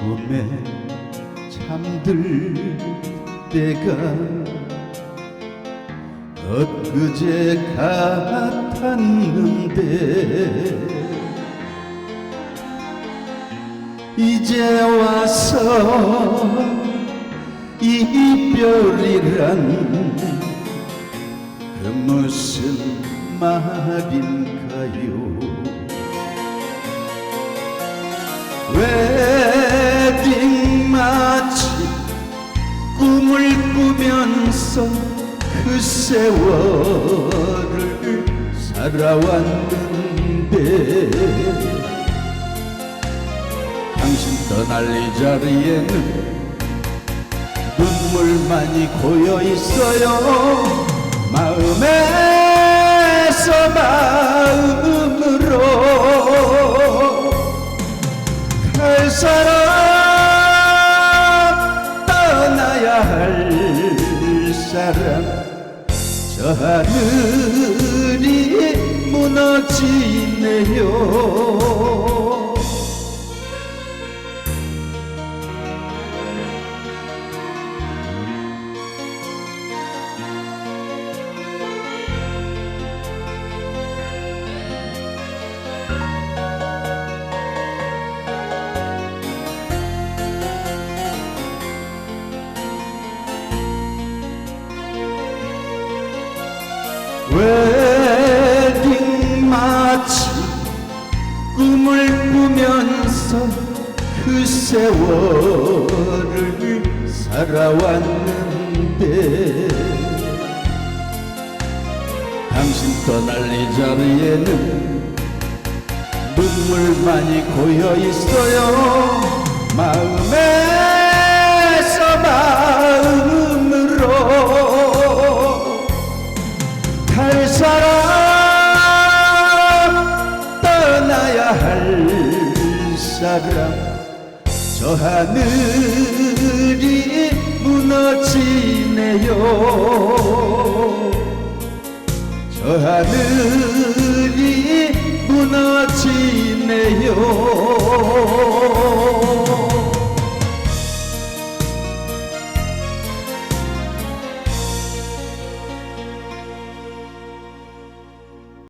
꿈에 잠들 때가 엊그제 같았는데 이제 와서 이별이란 그 무슨 말인가요 웨딩 마치 꿈을 꾸면서 그 세월을 살아왔는데. 당신 떠날 이 자리에는 눈물만이 고여 있어요. 마음에 갈 사람 떠나야 할 사람. 저 하늘이 무너지네요 웨딩 마치 꿈을 꾸면서 그 세월을 살아왔는데 당신 떠날 이 자리에는 눈물만이 고여 있어요. 마음에 사람 저 하늘이 무너지네요. 저 하늘이 무너지네요